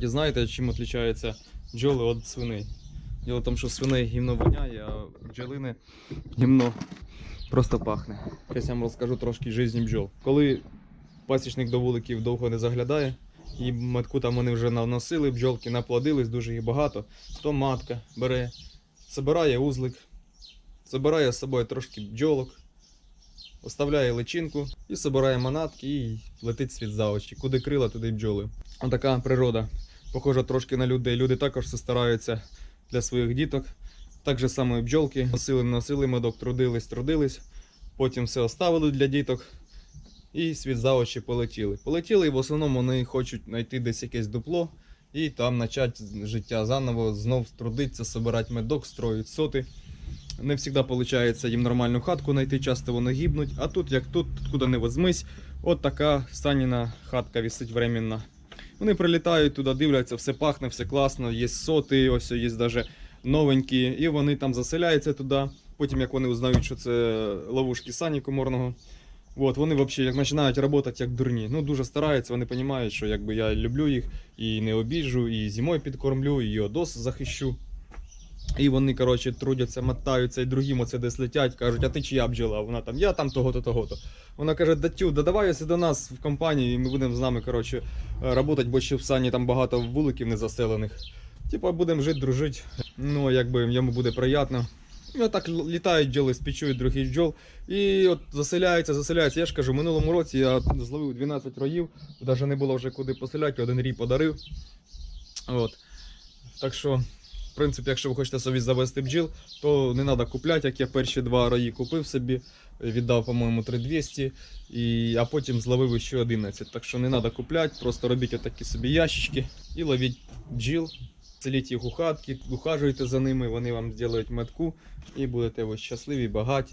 І знаєте, чим відрізняються бджоли від свиней? Діло в тому, що свиней гімно воняє, а бджолини гімно просто пахне. Зараз я вам розкажу трошки житті бджол. Коли пасічник до вуликів довго не заглядає, і матку там вони вже наносили, бджолки наплодились, дуже їх багато, то матка бере, збирає узлик, забирає з собою трошки бджолок, оставляє личинку і збирає манатки і летить світ за очі. Куди крила, туди бджоли. Отака природа. Похожа трошки на людей. Люди також все стараються для своїх діток. Так же само і бджолки. Носили, носили медок, трудились, трудились. Потім все оставили для діток. І світ за очі полетіли. Полетіли, і в основному вони хочуть знайти десь якесь дупло і там почати життя заново, знов трудитися, збирати медок, строїть соти. Не завжди виходить їм нормальну хатку знайти, часто вони гибнуть. А тут, як тут, куди не возьмись, от така Саніна хатка висить временна. Вони прилітають туди, дивляться, все пахне, все класно, є соти, ось є навіть новенькі, і вони там заселяються туди. Потім, як вони узнають, що це ловушки сані коморного. От, вони взагалі починають працювати як дурні. Ну, дуже стараються, вони розуміють, що якби я люблю їх і не обіжу, і зимою підкормлю, і одос захищу. І вони, коротше, трудяться, мотаються, і другим оце десь летять, кажуть, а ти чия бджола? Вона там, я там того-то, того-то. Вона каже, датю, да давай до нас в компанії, і ми будемо з нами, коротше, працювати, бо ще в сані там багато вуликів незаселених. Типа будемо жити, дружити. Ну, якби йому буде приємно. І отак літають бджоли, спічують других бджол. І от заселяються, заселяються. Я ж кажу, в минулому році я зловив 12 роїв, навіть не було вже куди поселяти, один рій подарив. От. Так що, принципі, якщо ви хочете собі завести бджіл, то не треба купляти, як я перші два раї купив собі, віддав, по-моєму, 3200, і, а потім зловив ще 11. Так що не треба купляти, просто робіть отакі собі ящички і ловіть бджіл. Селіть їх у хатки, ухажуйте за ними, вони вам зроблять метку і будете ви щасливі, багаті.